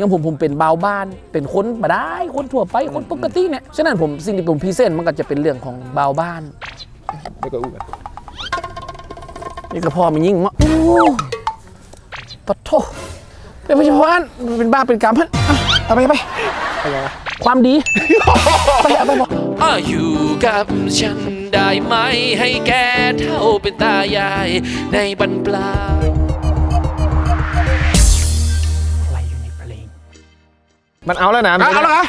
อย่างผมผมเป็นเบาวบ้าน เป็นคนมาได้คนทั่วไปคนปกติเนี่ยฉะนั้นผมสิ่งที่ผมพรีเซนต์มันก็จะเป็นเรื่องของเบาวบ้านเดี๋ยวก็อู้กันนี่ก็พ่อมันยิ่งมาโอ้ปะโทเป็นพยาบาลเป็นบ้าเป็นกรรมฮะอะเอาไปไปอะไรนะความดีไปเอาไปบอกอาอยู่กับฉันได้ไหมให้แกเท่าเป็นตายายในบรรปลาย มันเอาแล้วนะเอาเอาละครับ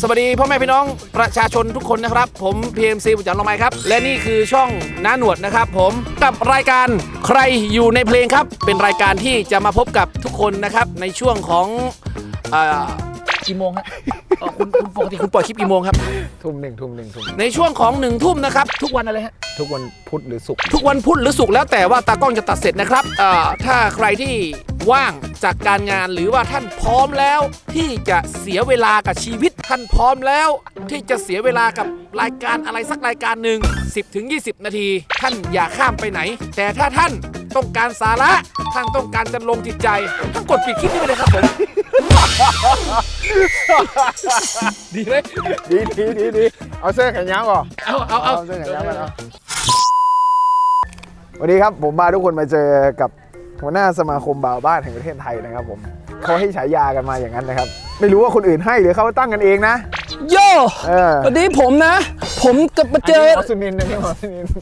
สวัสดีพ่อแม่พี่น้องประชาชนทุกคนนะครับ ผม PMC ปุจจันทร์ลงไม้ครับ และนี่คือช่องน้าหนวดนะครับ ผมกับรายการใครอยู่ในเพลงครับ เป็นรายการที่จะมาพบกับทุกคนนะครับในช่วงของเอ่อกี่โมงฮะเอ่อคุณคุณปกติคุณปล่อยคลิปกี่โมงครับ ทุ่มหนึ่งทุ่มหนึ่งทุ่มในช่วงของหนึ่งทุ่มนะครับ ทุกวันอะไรฮะ ทุกวันพุธหรือศุกร์ทุกวันพุธหรือศุกร์แล้วแต่ว่าตากล้องจะตัดเสร็จนะครับเอ่อถ้าใครที่ ว่างจากการงานหรือว่าท่านพร้อมแล้ว ที่จะเสียเวลากับชีวิต ท่านพร้อมแล้ว ที่จะเสียเวลากับรายการอะไรสักรายการหนึ่ง10ถึง20 นาที ท่านอย่าข้ามไปไหน แต่ถ้าท่านต้องการสาระท่านต้องการจะลงจิตใจท่านกดปิดคลิปนี้ไปเลยครับผมดีไหมดีดีดีดีเอาเสื้อแขนยาวก่อนเอาเอาเอาเอาเสื้อแขนยาวก่อนเอาวันนี้ครับผมพาทุกคนมาเจอกับ หัวหน้าสมาคมบ่าวบ้านแห่งประเทศไทยนะครับผมเขาให้ฉายากันมาอย่างนั้นนะครับ ไม่รู้ว่าคนอื่นให้หรือเขาตั้งกันเองนะโยเออวันนี้ผมนะ ผมกับมาเจอนนี้หมอสุนินท์นะนี่หมอสุนินท์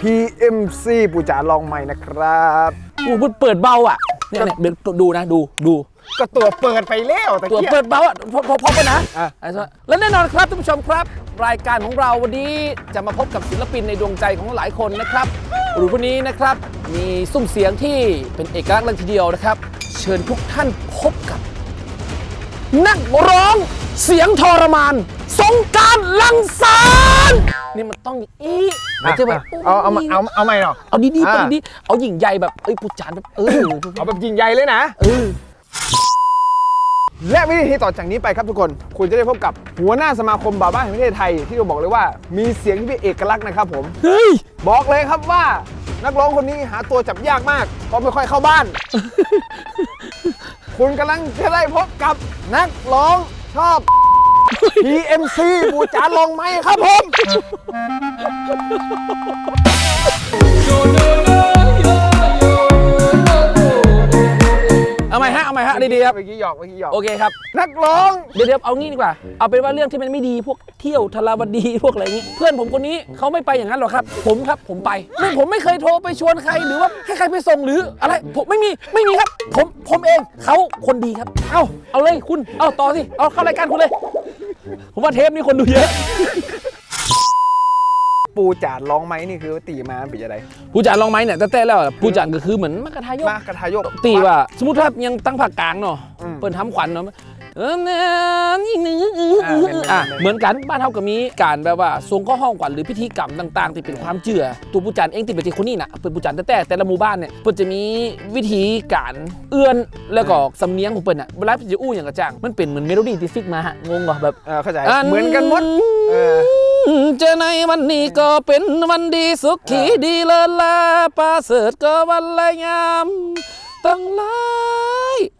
PMC ปูจ๋าลองใหม่นะครับกูมันเปิดเบาอะเนี่ยเนี่ยเดี๋ยวดูนะดูดูก็ตัวเปิดไปแล้วแต่ตัวเกียเปิดเบาอะพอพอพอไปนะอะไอ้สัสและแน่นอนครับท่านผู้ชมครับ รายการของเราวันนี้จะมาพบกับศิลปินในดวงใจของหลายคนนะครับ หรือคนนี้นะครับ มีซุ้มเสียงที่เป็นเอกลักษณ์เลยทีเดียวนะครับ เชิญทุกท่านพบกับ นักร้องเสียงทรมาน สงกรารลังสารนี่มันต้องอย่างนี้ไม่ใช่แบบเอาเอามาเอาเอาใหม่หน่อยเอาดีๆอะเอาดีๆเอาหญิงใหญ่แบบเอ้ยผู้จานแบบเออเอาแบบยิงใหญ่เลยนะเออ และวิธีต่อจากนี้ไปครับทุกคน คุณจะได้พบกับหัวหน้าสมาคมบ่าวบ้านแห่งประเทศไทย ที่เราบอกเลยว่ามีเสียงที่เป็นเอกลักษณ์นะครับผม เฮ้ย บอกเลยครับว่านักร้องคนนี้หาตัวจับยากมากเพราะไม่ค่อยเข้าบ้าน คุณกำลังจะได้พบกับนักร้องชอบ PMC บูจานลองไหมครับผม เอาใหม่ฮะเอาใหม่ฮะดีๆครับเมื่อกี้หยอกเมื่อกี้หยอกโอเคครับ นักร้องเดี๋ยวเดี๋ยวเอางี้ดีกว่า เอาเป็นว่าเรื่องที่มันไม่ดีพวกเที่ยวทราวดีพวกอะไรอย่างงี้ เพื่อนผมคนนี้เขาไม่ไปอย่างนั้นหรอกครับ ผมครับผมไปไม่ผมไม่เคยโทรไปชวนใครหรือว่าให้ใครไปส่งหรืออะไร ผมไม่มีไม่มีครับ ผมผมเองเขาคนดีครับ เอาเอาเลยคุณ เอาต่อสิเอาเข้ารายการคุณเลย ผมว่าเทปนี้คนดูเยอะ ปูจานร้องไหมนี่คือตีมาเป็นยังไงผู้จัดลองไหมเนี่ยแต่แต่แล้วอะผู้จัดก็คือเหมือนมกรทายกมากระทายกตีว่า สมมติถ้ายังตั้งภาคกลางเนาะอืม เปิดทำขวัญเนาะ เออเนี่ยนี่นี่อ่าเป็นๆอะเป็นๆเหมือนกันบ้านเฮาก็มีการแบบว่าทรงข้อห้องขวัญหรือพิธีกรรมต่าง ๆ ที่เป็นความเชื่อตัวผู้จัดเองที่เป็นที่คนนี้น่ะเป็นผู้จัดแต่แต่แต่ละหมู่บ้านเนี่ยเพิ่นจะมีวิธีการเอื้อนแล้วก็สำเนียงของเพิ่นอะเวลาเพิ่นจะอู้อย่างกระจ่างมันเป็นเหมือนเมโลดี้ที่ฟิกมาฮะงงเหรอแบบเออเข้าใจเหมือนกันหมดเออเจอในวันนี้ก็เป็นวันดีสุขีดีเลิศลาประเสริฐก็วันละยามตั้งหลายแฮ่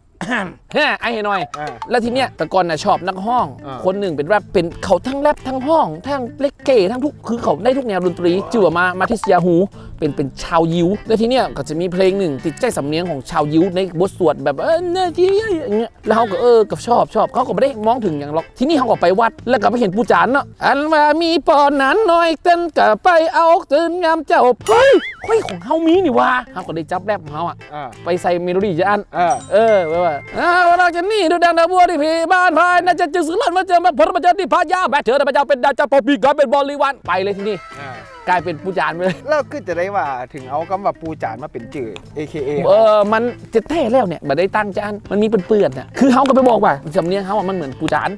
ไอ้ให้หน่อย อ่าแล้วทีเนี้ยแต่ก่อนน่ะชอบนักห้อง อ่า คนหนึ่งเป็นแรปเป็นเขาทั้งแรปทั้งห้อง ทั้งเล็กเก๋ทั้งทุกคือเขาได้ทุกแนวดนตรีจื่อมามาที่สยาหูเป็นเป็นชาวยิวแล้วทีเนี้ยก็จะมีเพลงหนึ่งติดใจสำเนียงของชาวยิวในบทสวดแบบเออเนี่ยที่อย่างเงี้ยแล้วเขาก็เออกับชอบชอบเขาก็ไม่ได้มองถึงอย่างหรอกที่นี่เขาก็ไปวัดแล้วก็ไปเห็นปูจานเนาะอันว่ามีปอนนั้นน้อยเต้นก็ไปเอาตื่นงามเจ้าเฮ้ยเฮ้ยของเฮามีนี่ว่าเขาก็ได้จับแรปของเขาอะ อ่าไปใส่เมโลดี้จะอัน เออ เออแบบว่าอ้าวเราจะนี่ดูดังดาวบัวที่พี่บ้านพายน่าจะจึงสือเลิศมาเจอมาผลมาเจอที่พายาแบทเถอแต่พระเจ้าเป็นดาวเจ้าปอปีกอนเป็นบอลลีวันไปเลยที่นี่อ่ากลายเป็นผู้จานไปเลยแล้วคือจะได้ว่าถึงเอาคำว่าปูจานมาเป็นจื่อ AKA เออมันจะแท้แล้วเนี่ยมาได้ตั้งจานมันมีเปื่อนๆน่ะคือเขาก็ไปบอกว่าสำเนียงเขาอะมันเหมือนผู้จาน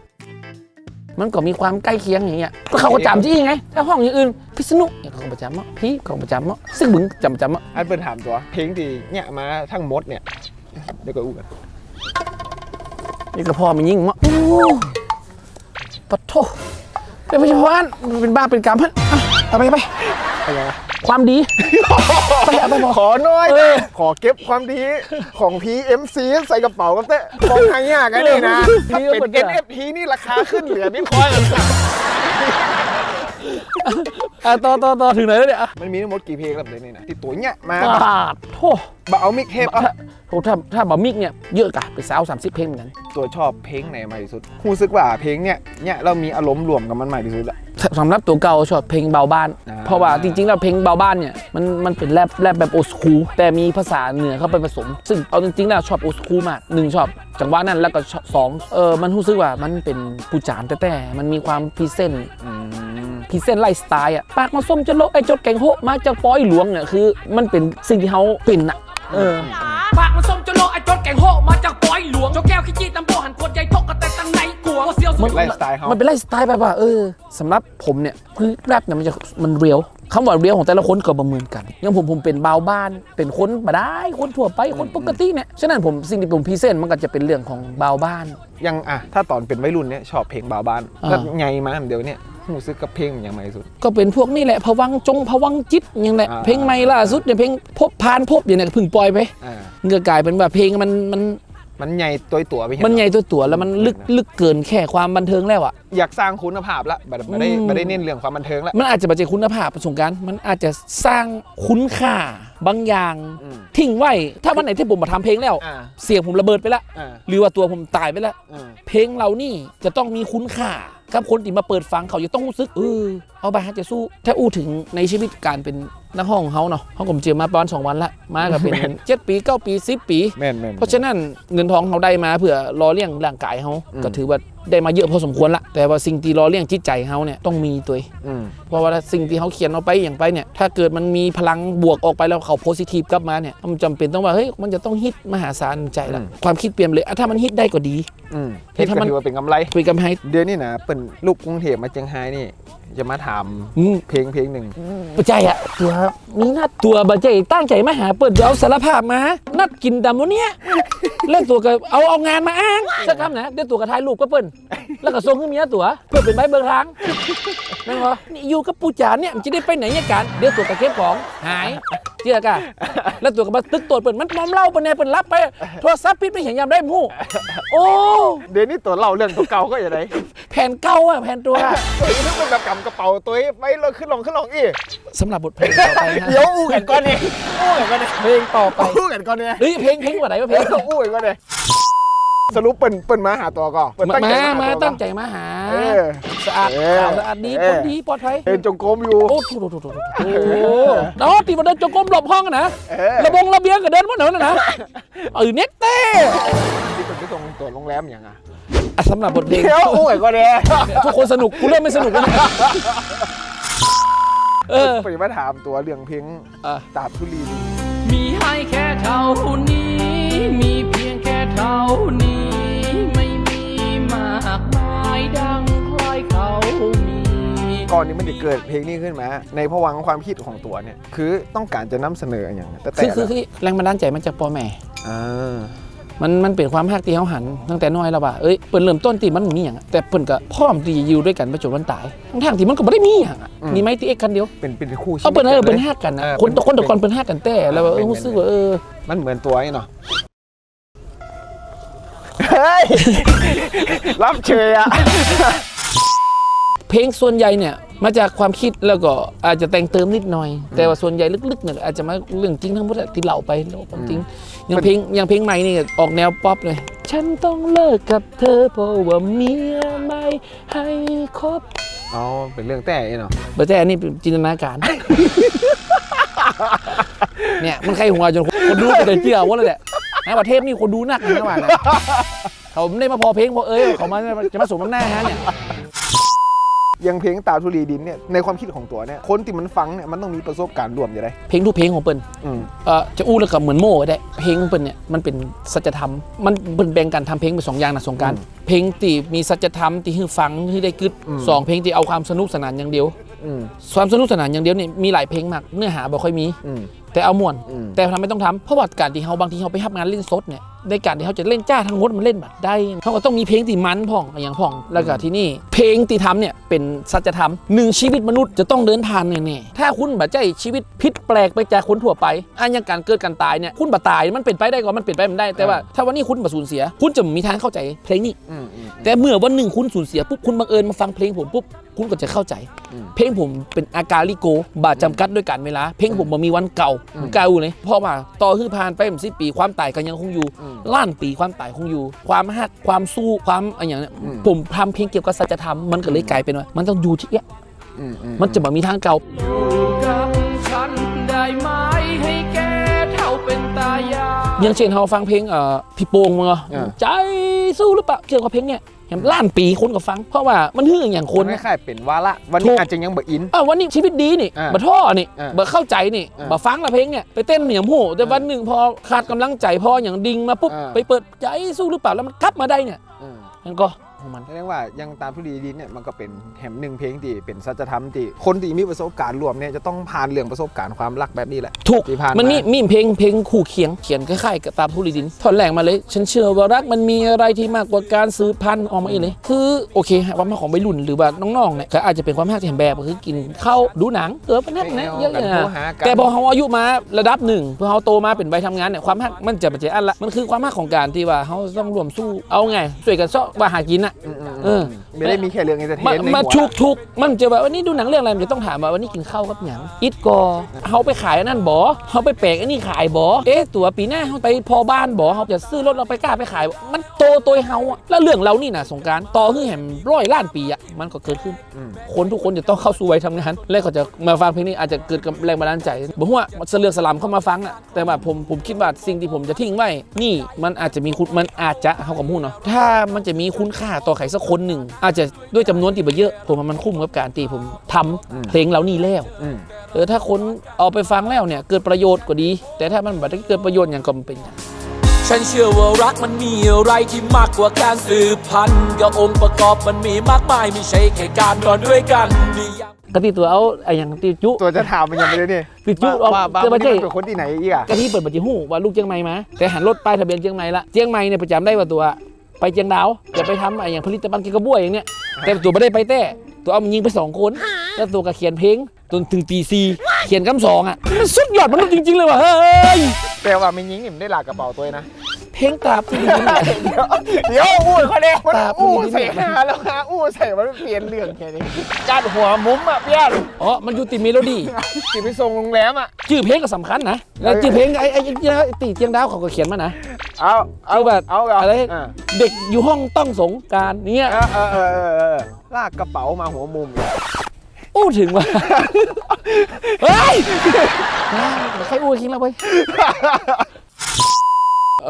มันก็มีความใกล้เคียงอย่างเงี้ย ก็เขาก็จำที่ไง ถ้าห้องอย่างอื่น พิษณุเนี่ยเขาก็ประจำอะพี่เขาก็ประจำอะซึ่งมึงจำประจำอะอันเป็นถามตัว เพลงที่เนี่ยมาทั้งหมดเนี่ย เดี๋ยวก็อู้กัน นี่ก็พ่อมันยิ่งมาโอ้ปะโทเป็นพยาบาลเป็นบ้าเป็นกรรมฮะอะเอาไปไปอะไรความดีไปเอาไปบอกขอหน้อยเลยขอเก็บความดีของ PMC ใส่กระเป๋ากันเต้ของหายากกันนี่นะถ้าเป็น NFT นี่ราคาขึ้นเหลือนิดคอยน์ อะต่อต่อต่อถึงไหนแล้วเนี่ยอะมันมีทั้งหมดกี่เพลงแล้วเลยนี่นะที่ตัวเนี้ยมาปาดโทษบะเอามิกเทปอะถ้าโหถ้าถ้าบะมิกเนี่ยเยอะกะไปสาวสามสิบเพลงเหมือนกันตัวชอบเพลงไหนมากที่สุดรู้สึกว่าเพลงเนี้ยเนี่ยเรามีอารมณ์รวมกับมันมากที่สุดละ สำหรับตัวเก่าชอบเพลงเบาบ้าน อ่า เพราะว่าจริงๆแล้วเพลงเบาบ้านเนี่ยมันมันเป็นแรปแรปแบบโอสคูแต่มีภาษาเหนือเข้าไปผสม ซึ่งเอาจริงๆแล้วชอบโอสคูมากหนึ่งชอบจังหวะนั้นแล้วก็ชอบสองเออมันรู้สึกว่ามันเป็นปูจานแต่แต่มันมีความพรีเซนต์ อืม พรีเซนต์ไลฟ์สไตล์อะปากมาส้มจะโลไอจดแกงโฮมาจากปอยหลวงเนี่ยคือมันเป็นสิ่งที่เขาเป็นอะเออปากมันส้มจนโลไอจดแกงโฮมาจากปอยหลวงเจ้าแก้วขี้จี้ตำโบหันขวดใหญ่ทกกระแตตังไหนกลัวว่าเสียวสุดไลฟ์สไตล์เขามันเป็นไลฟ์สไตล์แบบว่าเออสำหรับผมเนี่ยคือแรปเนี่ยมันจะมันเรียวคำว่าเรียวของแต่ละคนก็ประเมินกันอย่างผมผมเป็นบาวบ้าน เป็นคนมาได้ คนทั่วไปคนปกติเนี่ยฉะนั้นผมสิ่งที่ผมพรีเซนต์มันก็จะเป็นเรื่องของบาวบ้านยังอะถ้าตอนเป็นวัยรุ่นเนี่ยชอบเพลงบาวบ้านอ่าแล้วไงมาเดี๋ยวเนี่ย รู้สึกกับเพลงมันยังไงสุด ก็เป็นพวกนี่แหละพวังจงพวังจิตอย่างแหละ อ่า เพลงใหม่ล่าสุดเนี่ยเพลงพบพานพบอย่างเนี้ยเพิ่งปล่อยไปอ่ามันก็กลายเป็นว่าเพลงมันมันมันใหญ่ตัวตัวไปเห็มันเรอใหญ่ตัวตัวแล้วมันลึกลึกเกินแค่ความบันเทิงแล้วอะ อยากสร้างคุณภาพละแบบไม่ได้อืม ไม่ได้เน้นเรื่องความบันเทิงละมันอาจจะมาจากคุณภาพประสงการมันอาจจะสร้างคุณค่า บางอย่างอืมทิ้งไว้ ถ้าวันไหนที่ผมมาทำเพลงแล้ว อ่าเสียงผมระเบิดไปแล้วอ่าหรือว่าตัวผมตายไปแล้วอ่าเพลงเรานี่จะต้องมีคุณค่ากับคนที่มาเปิดฟังเขาจะต้องรู้สึกเออเอาไปฮะจะสู้ ถ้าอู้ถึงในชีวิตการเป็นนักห้องเขาเนาะเขาผมเจอมาประมาณสองวันละมาก็เป็นเจ็ดปีเก้าปีสิบปี แม่นแม่น เพราะฉะนั้นเงินทองเขาได้มาเพื่อรอเลี้ยงร่างกายเขาอืม ก็ถือว่า ได้มาเยอะพอสมควรละแต่ว่าสิ่งที่รอเลี้ยงจิตใจเขาเนี่ยต้องมีตัวเองอืมเพราะว่าสิ่งที่เขาเขียนเอาไปอย่างไปเนี่ยถ้าเกิดมันมีพลังบวกออกไปแล้วเขาโพสิทีฟกลับมาเนี่ยมันจำเป็นต้องว่าเฮ้ยมันจะต้องฮิตมหาศาลใจละอืมความคิดเปลี่ยนเลยอะถ้ามันฮิตได้ก็ดีอืม เฮ้ยที่ถ้ามันถือว่าเป็นกำไร คุยกันให้เดือนนี้นะเป็นลูกกรุงเทพมาเชียงไฮ้นี่ จะมาถามอืมเพลงเพลงหนึ่งปัจจัยอะตัวนี่นัดตัวบัจจัยตั้งใจมาหาเปิดเดี๋ยวเอาสารภาพมา นัดกินดำวันเนี้ยแล้วตัวก็เอาเอางานมาอ้างสักคำนะเดี๋ยวตัวก็ถ่ายรูปก็เปิ้นแล้วก็ส่งให้เมียตัวเพื่อเป็นใบเบิกทางนั่นเหรอนี่อยู่กับปูจานเนี่ยมันจะได้ไปไหนเนี่ยกันเดี๋ยวตัวก็เก็บของหายเชื่อกะแล้วตัวก็มาตึกตัวเปิดมันมอมเหล่าเปิดแน่เปิดรับไปโทรศัพท์ปิดไม่เห็นยามได้หมู่โอ้เดือนนี้ตัวเล่าเรื่องตัวเก่าก็อย่างไรแผ่นเก่าอะแผ่นตัวเฮ้ยนึกเป็นแบบกำกระเป๋าตัวเองไปเลยขึ้นลงขึ้นลงอีกสำหรับบทเพลงต่อไปฮะเดี๋ยวอู้กันก่อนเนี่ยอู้กันก่อนเนี่ยเพลงต่อไปอู้กันก่อนเนี่ยเฮ้ยเพลงเพลงกว่าไหนวะเพลงอู้กันก่อนเนี่ยสรุปเปิ่นเปิ่นมาหาตัวก่อนเปิ่นมาตั้งใจมามาหาตัวก่ตั้อนงใจมาหาเออสะอาดเออสะอาดสะอาดดีเออคนดีปลอดภัยเดินจงกรมอยู่โอ้โหโถโถโถโถโอ้โหตีมาเดินจงกรมหลบห้องอะนะเออระบงระเบียงก็เดินมาเหนือนะนะเออเน็ตเต้ ที่เป็นไปส่งตัวโรงแรมอย่างอะอะสำหรับบทเพลง เดี๋ยวอู้กันก่อนเนี่ยทุกคนสนุกกูเริ่มไม่สนุกแล้วนะเออไปมาถามตัวเรื่องเพลงอะตาบทุลีมีให้แค่เท่านี้ มีเพียงแค่เท่านี้ ไม่มีมากมายดังใครเขามี ก่อนนี้มันจะเกิดเพลงนี้ขึ้นมา ในพวังค์ความคิดของตัวเนี่ย คือต้องการจะนำเสนออย่างแต่แต่คือคือคือแรงบันดาลใจมันจากพ่อแม่ อ่า มันมันเป็นความฮักที่เขาหันตั้งแต่น้อยแล้วว่าเอ้ยเปิ่นเริ่มต้นที่มันมีอย่างอะแต่เปิ่นก็พร้อมที่จะอยู่ด้วยกันไปจนวันตายทั้งทางๆที่มันก็ไม่ได้มีอย่างอะมีไหมที่เอกกันเดียวเป็นเป็นคู่ชีวิตเอาเปิ่นเออลยเปิ่นฮักกันนะเออคนเป็คนต่อคนเปิ่นฮักกันแต่แล้วว่าเออเป็นรู้สึกว่าเออมันเหมือนตัวไอ้เนาะเฮ้ยรับเชยอะ เพลงส่วนใหญ่เนี่ยมาจากความคิดแล้วก็อาจจะแต่งเติมนิดหน่อย แต่ว่าส่วนใหญ่ลึกๆเนี่ยอาจจะมาเรื่องจริงทั้งหมดอะที่เล่าไปเล่าความจริงอย่างเพลงอย่างเพลงใหม่นี่ออกแนวป๊อปเลยฉันต้องเลิกกับเธอเพราะว่าเมียไม่ให้คบอ๋อเป็นเรื่องแต่ไอ้เนาะเบอร์แต่อันนี้เป็นจินตนาการ เนี่ยมันใครหัวจนคนดูไปแต่เชื่อว่าเลยแหละนะประเทศนี่คนดูหนักนะว่านะเขาไม่ได้มาพอเพลงพอเอ้ยเขามาจะมาสมน้ำหน้าฮะเนี่ย อยังเพลงตาทุลีดินเนี่ยในความคิดของตัวเนี่ยคนที่มันฟังเนี่ยมันต้องมีประสบการณ์รวมอยู่ได้เพลงทุกเพลงของเปิ้ลอืมเอ่อจะอู้แล้วก็เหมือนโม่ก็ได้ เพลงของเปิ้ลเนี่ยมันเป็นสัจธรรมมันเป็นแบ่งการทำเพลงเป็นสองอย่างนะสงกรารอืมเพลงที่มีสัจธรรมที่ให้ฟังที่ได้กึดอืมสองเพลงที่เอาความสนุกสนานอย่างเดียว อืม ความสนุกสนานอย่างเดียวนี่มีหลายเพลงมากเนื้อหาบ่ค่อยมี อืม แต่เอาม่วน อืม แต่ทำไมต้องทำเพราะว่าการที่เขาบางทีเขาไปทำงานเล่นสดเนี่ยในการที่เขาจะเล่นจ้าทั้งหมดมันเล่นแบบได้เขาก็ต้องมีเพลงที่มันพ่องอย่างพ่อง แล้วก็ที่นี่ เพลงที่ทำเนี่ยเป็นสัจธรรมหนึ่งชีวิตมนุษย์จะต้องเดินผ่านแน่ๆถ้าคุณแบบใจชีวิตพิษแปลกไปจากคนทั่วไปอันอย่างการเกิดการตายเนี่ยคุณบ่ตายมันเป็นไปได้ก็มันเป็นไปมันได้แต่ว่า ถ้าวันนี้คุณบ่สูญเสีย คุณจะมีทางเข้าใจเพลงนี้ อืมอืมแต่เมื่อวันหนึ่งคุณสูญเสียปุ๊บคุณบังเอิญมาฟังเพลงผมปุ๊บ คุณก็จะเข้าใจอืมเพลงผมเป็นอาการลิโก บาดจำกัดด้วยการเวลา เพลงผมบ่มีวันเก่าอืมเก่าเลยเพราะว่าต่อคือผ่านไปสิปีความตายก็ยังคงอยู่อืมล้านปีความตายคงอยู่ ความฮักความสู้ความอะไรอย่างเนี้ยอืมผมทำเพลงเกี่ยวกับสัจธรรมมันก็เลยกลายเป็นว่ามันต้องอยู่ที่เนี้ยอืมอืมันจะบ่มีทางเก่าอยู่กับฉันได้ไหมให้แกเท่าเป็นตายายอย่างเช่นเราฟังเพลงเอ่อพี่โป่งมาอ่าใจสู้หรือเปล่าเกี่ยวกับเพลงเนี้ยเห็น ล้านปีคนก็ฟัง เพราะว่ามันฮืออย่างคนคนะล้ายๆเป็นวาระวันถูนี้กอาจจะยังบ่อิน อ้าววันนี้ชีวิตดีนี่อ่าบ่ท่อนี่อ่าบ่เข้าใจนี่อ่าบ่ฟังละเพลงเนี่ยไปเต้นเหนียมหูแต่วันหนึ่งพอขาดกำลังใจพออย่างดิ่งมาปุ๊บอ่า ไปเปิดใจสู้หรือเปล่าแล้วมันกลับมาได้เนี่ยอืมมันก็ ของมันแสดงว่ายังตามทุลีดินเนี่ยมันก็เป็นแหมหนึ่งเพลงที่เป็นสัจธรรมที่คนที่มีประสบการณ์รวมเนี่ยจะต้องผ่านเรื่องประสบการณ์ความรักแบบนี้แหละถูกที่ผ่านมันมีมามีเพลงเพลงคู่เคียงเขียนคล้ายๆกับตามผู้ลีดินท่อนแรกมาเลย ฉันเชื่อว่ารักมันมีอะไรที่มากกว่าการซื้อพันธุ์ออกมาอีกเลย คือโอเคฮะความหมายของวัยรุ่นหรือว่าน้องๆเนี่ยก็อาจจะเป็นความรักที่เห็นแบบก็คือกินข้าวดูหนังเออเป็นนั่นนะเยอะกันๆโทรนะหากันแต่พอเขาอายุมาระดับหนึ่งพอเขาโตมาเป็นวัยทำงานเนี่ยความรักมันจะปัจจัยอันละมันคือความรักของการที่ว่าเขาต้องรวมสู้เอาไงช่วยกันซ่อว่าหากินอะอืมอืมเออไม่ได้มีแค่เรื่องเอนเตอร์เทมานในมาหัวชุกทุกมันจะแบบวันนี้ดูหนังเรื่องอะไรมันจะต้องถามว่าวันนี้กินข้าวกับหยังอิดกอเขาไปขายอันนั่นบอเขาไปแปลกอันนี้ขายบอเอ๊ะตัวปีหน้าเขาไปพอบ้านบอเขาจะซื้อรถเราไปกล้าไปขายบ่มันโตตัวเฮาอะแล้วเรื่องเรานี่นะสงกรารต่อคือแหมร้อยล้านปีอะมันก็เกิดขึ้น อืมคนทุกคนจะต้องเข้าสู่วัยทำงาน แล้วก็จะมาฟังเพลงนี้อาจจะเกิดกับแรงบันดาลใจบอกว่าเสลือกสลัมเข้ามาฟังอะแต่ว่าผมผมคิดว่าสิ่งที่ผมจะทิ้งไว้ นี่มันอาจจะมีคุณมันอาจจะเขากับพูดเนาะถ้ามันจะมีคุณค่าต่อใครสักคนหนึ่ง อาจจะด้วยจำนวนที่บ่เยอะ ผมว่ามันคุ้มกับการที่ผมทำอืมเพลงเหล่านี้แล้วอืมเออถ้าคนเอาไปฟังแล้วเนี่ยเกิดประโยชน์ก็ดี แต่ถ้ามันไม่ได้เกิดประโยชน์อย่างก็ไม่เป็นอย่างฉันเชื่อว่ารักมันมีอะไรที่มากกว่าการสืบพันธุ์กับองค์ประกอบมันมีมากมายไม่ใช่แค่การนอนด้วยกันนิยามกะทิตัวเอาไอ้อย่างตีจุตัวจะถามมันยังไม่ได้นี่ติดจุว่าเอาว่าบ้าเกิดมัมานเจ๊เป็นคนที่ไหนอีกอะกะทิเปิดบัญชีหูว่าลูกเจียงใหม่มาแต่หันรถป้ายทะเบียนเจียงใหม่ละเจียงใหม่เนี่ยประจำได้ว่าตัว ไปเจียงดาวจะไปทำไอ้อย่างผลิตภัณฑ์เกี่ยวกับบัวอย่างเนี้ยแต่ตัวไม่ได้ไปแต่ตัวเอามันยิงไปสองคนแล้วตัวก็เขียนเพลงจนถึงตีซีเขียนคำสองอะมันสุดยอดมนุษย์จริงๆเลยว่ะเฮ้ยแต่ว่าไม่ยิงนี่มันได้หลากกระเป๋าตัวนะ เพลงตราบที่ดีนี่เดี๋ยวเดี๋ยวอู้เขาเนี่ยมันตาอู้พูดดีๆใส่หาแล้วหาอู้ใส่มันเปลี่ยนเรื่องแค่นี้จัดหัวมุ้มอะเปี้ยนอ๋อมันอยู่ติดเมโลดี้จิไปส่งโรงแรมอะ ชื่อเพลงก็สำคัญนะแล้วชื่อเพลงไอ้ไอ้ไอ้ตีเจียงดาวเขาก็เขียนมานะ เอาเอาคือแบบเอาเอาอะไรอ่าเด็กอยู่ห้องต้องสงกรารเนี่ยเออเออเออเออเออลากกระเป๋ามาหัวมุมเนี่ยอู้ถึงว่าเฮ้ยใครอู้คิงแล้วเว้ย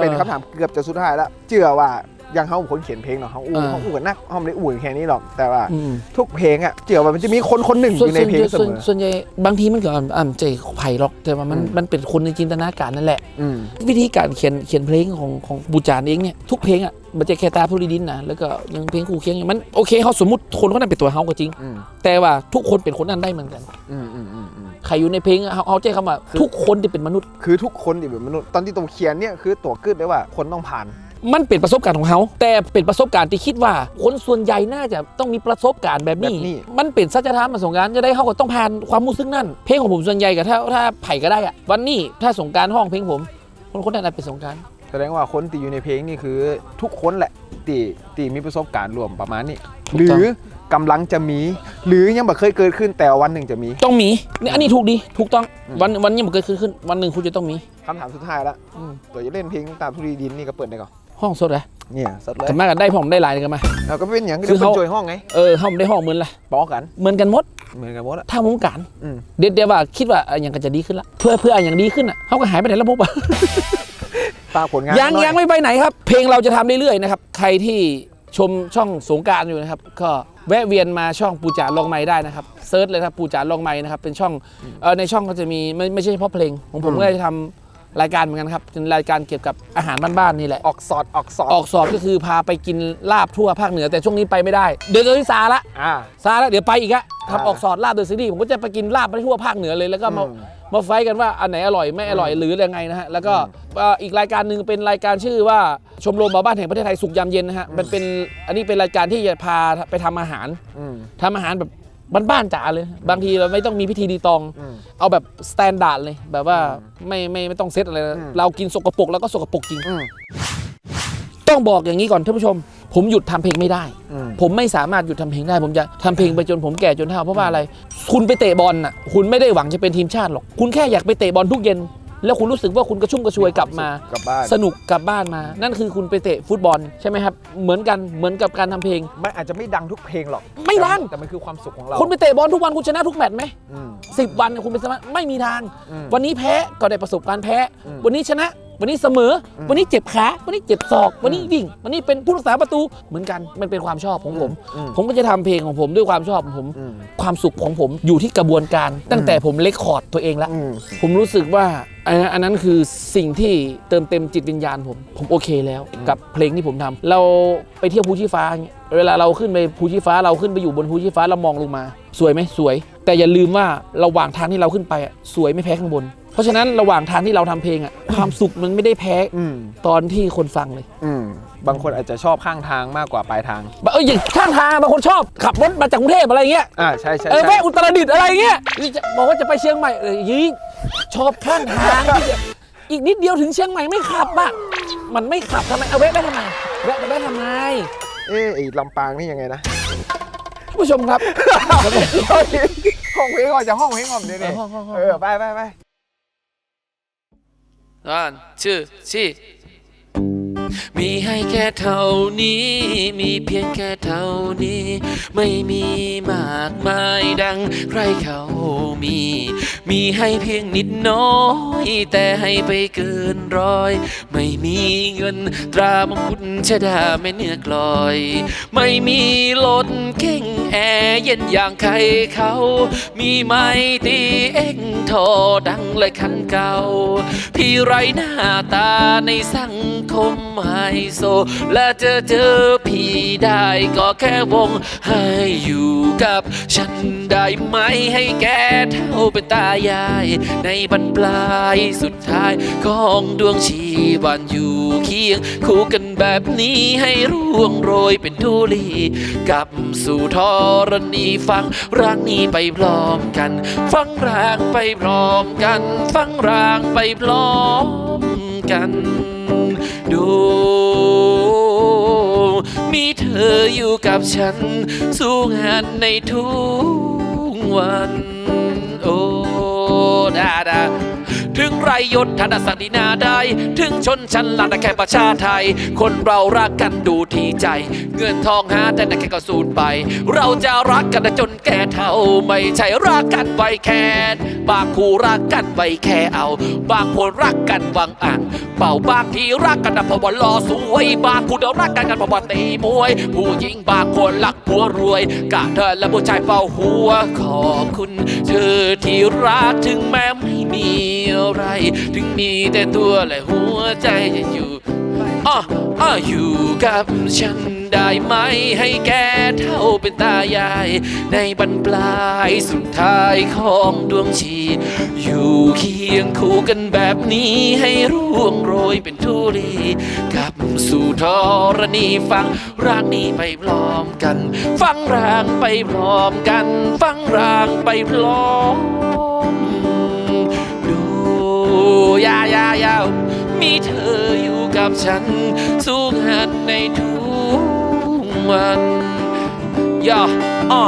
เป็นคำถามเกือบจะสุดท้ายแล้วเชื่อว่า ยังเขาคนเขียนเพลงเนาะเขาอู้เออเขาอู้กันนักเขาไม่ได้อู้กันแค่นี้หรอกแต่ว่า อืมทุกเพลงอะเชื่อว่ามันจะมีคนคนหนึ่งอส่วนยู่ในเพลงเสส่วนมอส่วนใหญ่บางทีมันก็อ่านอ่านใจไผ่หรอกแต่ว่ามันอืมมันเป็นคนในจินตนาการนั่นแหละ อืม วิธีการเขียนเขียนเพลงของของบูจานเองเนี่ยทุกเพลงอะมันจะแค่ตาผู้ดีดินนะแล้วก็ยังเพลงคู่เคียงอย่างมันโอเคเขาสมมติคนคนนั้นเป็นตัวเขาก็จริง อืม แต่ว่าทุกคนเป็นคนนั้นได้เหมือนกันอืมอืมอืมอืมใครอยู่ในเพลงอะเขาเขาใจคำว่าคือทุกคนที่เป็นมนุษย์ คือทุกคนที่เป็นมนุษย์ตอนที่ตัวเขียนเนี่ยคือตัวกึดได้ว่าคนต้องผ่าน มันเป็นประสบการณ์ของเขาแต่เป็นประสบการณ์ที่คิดว่า คนส่วนใหญ่น่าจะต้องมีประสบการณ์แบบนี้ แบบนี้ มันเป็นสัจธรรมมาสงกรารจะได้เขาก็ต้องผ่านความรู้สึกนั่นเพลงของผมส่วนใหญ่กับถ้าถ้าไผ่ก็ได้อะวันนี้ถ้าสงกรารห้องเพลงผม คนคนนั้นอาจเป็นสงกราร แสดงว่าคนที่อยู่ในเพลงนี่คือทุกคนแหละที่ที่มีประสบการณ์รวมประมาณนี้ ถูกหรืต้อง อกำลังจะมี หรือยังไม่เคยเกิดขึ้นแต่วันหนึ่งจะมี ต้องมีเนี่ยอันนี้ถูกดีถูกต้องอืม วันวันนี้มันเกิดขึ้นขึ้น วันหนึ่งคุณจะต้องมี คำถามสุดท้ายละอืม ตัวจะเล่นเพลงตามทุรีดินนี่ก็เปิดได้ก่อน ห้องสดอะเนี่ยสดเลยกันมากันได้ผมได้หลายกันมาเราก็เป็นอย่างคืที่อเขาเขาจอยห้องไงเออห้องได้ห้องเหมือนละปอกันเหมือนกันหมดเหมือนกันหมดอะถ้าวงการอืมเดี๋ยวเดี๋ยวว่าคิดว่าอะอย่างก็จะดีขึ้นละเพื่อเพื่ออะอย่างดีขึ้นอะเขาก็หายไปไหนแล้วพบอะฝากผลงานยังหน่อยังไม่ไปไหนครับ เพลงเราจะทำเรื่อยๆนะครับใครที่ชมช่องสงกรารอยู่นะครับ ก็แวะเวียนมาช่องปูจาลองไม้ได้นะครับเซิร์ชเลยครับปูจาลองไม้นะครับเป็นช่องเออในช่องก็จะมีไม่ไม่ใช่เฉพาะเพลงของผมก็จะทำ รายการเหมือนกันครับเป็นรายการเกี่ยวกับอาหารบ้านๆนี่แหละ ออกสอดออกสอดออกสอบก็คือพาไปกินลาบทั่วภาคเหนือแต่ช่วงนี้ไปไม่ได้ เดี๋ยวจะที่ซาละอ่า ซาละเดี๋ยวไปอีกอะอ่าทำออกสอดลาบเดอะซีรีส์ผมก็จะไปกินลาบไปทั่วภาคเหนือเลยแล้วก็มาอืม มาไฟท์กันว่าอันไหนอร่อยไม่อร่อยหรือยังไงนะฮะแล้วก็เอ่ออีกรายการหนึ่งเป็นรายการชื่อว่าชมรมหมาบ้านแห่งประเทศไทยสุขยามเย็นนะฮะมันเป็นอันนี้เป็นรายการที่จะพาไปทำอาหาร อืม ทำอาหารแบบ บ้านๆจ๋าเลย บางทีเราไม่ต้องมีพิธีดีตอง อืม เอาแบบสแตนดาร์ดเลย แบบว่าไม่ไม่ไม่ต้องเซตอะไรนะอืม เรากินสกปรกแล้วก็สกปรกจริง อืมต้องบอกอย่างนี้ก่อนท่านผู้ชม ผมหยุดทำเพลงไม่ได้ อืม ผมไม่สามารถหยุดทำเพลงได้ ผมจะทำเพลงไปจนผมแก่จนเฒ่าเพราะว่าอะไร คุณไปเตะบอลน่ะ คุณไม่ได้หวังจะเป็นทีมชาติหรอก คุณแค่อยากไปเตะบอลทุกเย็น แล้วคุณรู้สึกว่าคุณกระชุ่มกระชวยกลับมา กลับบ้าน สนุกกลับบ้านมา นั่นคือคุณไปเตะฟุตบอลใช่ไหมครับ เหมือนกันเหมือนกับการทำเพลง มันอาจจะไม่ดังทุกเพลงหรอกไม่ดัง แต่มันคือความสุขของเราคุณไปเตะบอลทุกวันคุณชนะทุกแมตช์ไหมอืม สิบวันคุณเป็นสมาไม่มีทาง อืมวันนี้แพ้ก็ได้ประสบการณ์แพ้ อืม วันนี้ชนะ วันนี้เสมออมวันนี้เจ็บขา วันนี้เจ็บศอก วันนี้วิ่ง วันนี้เป็นผู้รักษาประตูเหมือนกัน มันเป็นความชอบของผมอืมผมก็จะทำเพลงของผมด้วยความชอบของผมอืมความสุขของผมอยู่ที่กระบวนการ ตั้งแต่ผมเลคคอร์ดตัวเองละอืมผมรู้สึกว่าอันนั้นอันนั้นคือสิ่งที่เติมเต็มจิตวิญญาณผม ผมโอเคแล้วกับเพลงที่ผมทำเราไปเที่ยวภูชีฟ้าอย่างเงี้ยเวลาเราขึ้นไปภูชีฟ้าเราขึ้นไปอยู่บนภูชีฟ้าเรามองลงมา สวยไหมสวย แต่อย่าลืมว่าระหว่างทางที่เราขึ้นไปอะสวยไม่แพ้ข้างบน เพราะฉะนั้นระหว่างทางที่เราทำเพลงอะความสุขมันไม่ได้แพ้อืมตอนที่คนฟังเลย อืมบางคนอาจจะชอบข้างทางมากกว่าปลายทาง เอออย่างข้างทางบางคนชอบขับรถมาจากกรุงเทพอะไรเงี้ยอ่าใช่ใช่เออใช่แวะอุตรดิตถ์อะไรเงี้ยนี่จะบอกว่าจะไปเชียงใหม่เออยิงชอบข้างทางที่จะอีกนิดเดียวถึงเชียงใหม่ไม่ขับอะมันไม่ขับทำไมเอาแวะไปทำไมแวะไปได้ทำไมเอ๊ะไอ้ลำปางนี่ยังไงนะท่านผู้ชมครับห้องเพลงก่อนจะห้องเพลงก่อนเดี๋ยวนี้เออห้องห้องห้องเออไปไปไป one two three มีให้แค่เท่านี้ มีเพียงแค่เท่านี้ ไม่มีมากมายดังใครเขามี มีให้เพียงนิดน้อย แต่ให้ไปเกินร้อย ไม่มีเงินตรามงกุฎชดาไม่เนื้อกลอย ไม่มีรถเก่งแอร์เย็นอย่างใครเขา มีไม้ตีเอ็งทอดังเลยคัน เก่า พี่ไรหน้าตาในสังคมไฮโซ และเจอเจอพี่ได้ก็แค่วง ให้อยู่กับฉันได้ไหมให้แกเท่าเป็นตายาย ในบรรปลายสุดท้ายของดวงชีวันอยู่เคียง คู่กันแบบนี้ให้ร่วงโรยเป็นทุลีกับสู่ธรณีฟังร่างนี้ไปพร้อมกัน ฟังร่างไปพร้อมกัน ฟังร่างไปพร้อมกัน ดู มีเธออยู่กับฉัน สู้งานในทุกวัน โอ้ดาดา ถึงไรยศธนศักดินาได้ ถึงชนชั้นลังแต่แค่ประชาไทย คนเรารักกันดูที่ใจ เงินทองหาแต่แต่แค่ก็สูญไป เราจะรักกันจนแก่เท่า ไม่ใช่รักกันไว้แค่บางคู่รักกันไว้แค่เอา บางคนรักกันหวังอ่างเป่าบางทีรักกันนะเพราะว่าล่อสวยบางคู่เดารักกันกันเพราะว่าตีมวย ผู้หญิงบางคนรักผัวรวยกะเธอและผู้ชายเฝ้าหัวขอบคุณ เธอที่รักถึงแม้ไม่มีไร ถึงมีแต่ตัวและหัวใจจะอยู่อะอะอยู่กับฉันได้ไหมให้แกเท่าเป็นตายาย ในบรรปลายสุดท้ายของดวงชี อยู่เคียงคู่กันแบบนี้ให้ร่วงโรยเป็นทุลีกับสู่ธรณีฟังร่างนี้ไปพร้อมกัน ฟังร่างไปพร้อมกัน ฟังร่างไปพร้อม ยายายาวมีเธออยู่กับฉันสู้งานในทุกวันย่าอ่อ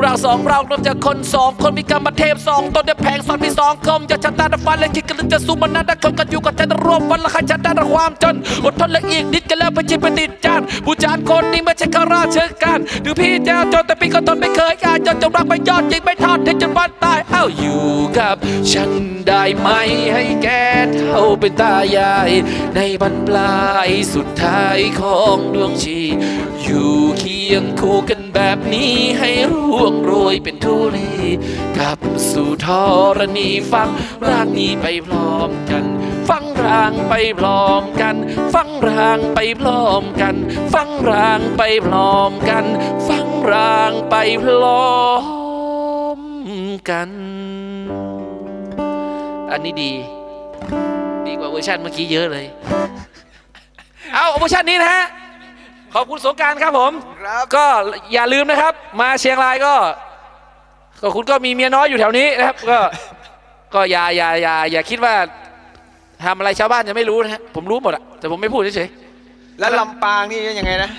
เราสองเราเริ่มจากคนสองคนมีกรรมเทพสองต้นเดแพงสอนมีสองคมอย่าชันตาฟันและคิดกันจะสู้มันนั้นคนกันอยู่กับใจร่วมวันละใครชันตาความจนอดทนและอีกนิดกันแล้วไปชิมไปติดจานผู้จานคนนี้ไม่ใช่ข้าราชการดูพี่เจ้าจนแต่พี่ก็ทนไม่เคยการจนจงรักไม่ยอดยิงไม่ทอดทิ้งจนวันตายเอ้าอยู่กับฉันได้ไหมให้แกเท่าเป็นตายาย ในบรรปลายสุดท้ายของดวงชี อยู่เคียงคู่กันแบบนี้ให้ร่วงโรยเป็นทุลีกับสู่ธรณีฟังร่างนี้ไปพร้อมกัน ฟังรางไปพร้อมกัน ฟังรางไปพร้อมกัน ฟังรางไปพร้อมกัน ฟังรางไปพร้อมกัน อันนี้ดี ดีกว่าเวอร์ชันเมื่อกี้เยอะเลย เอาเวอร์ชันนี้นะฮะ ขอบคุณสงกรารครับผม ครับก็อย่าลืมนะครับ มาเชียงรายก็ก็คุณก็มีเมียน้อยอยู่แถวนี้นะครับ ก็ก็อย่าอย่าอย่าอย่าคิดว่าทำอะไรชาวบ้านจะไม่รู้นะฮะผมรู้หมดอะแต่ผมไม่พูดเฉยแล้วลำปางนี่ยังไงนะ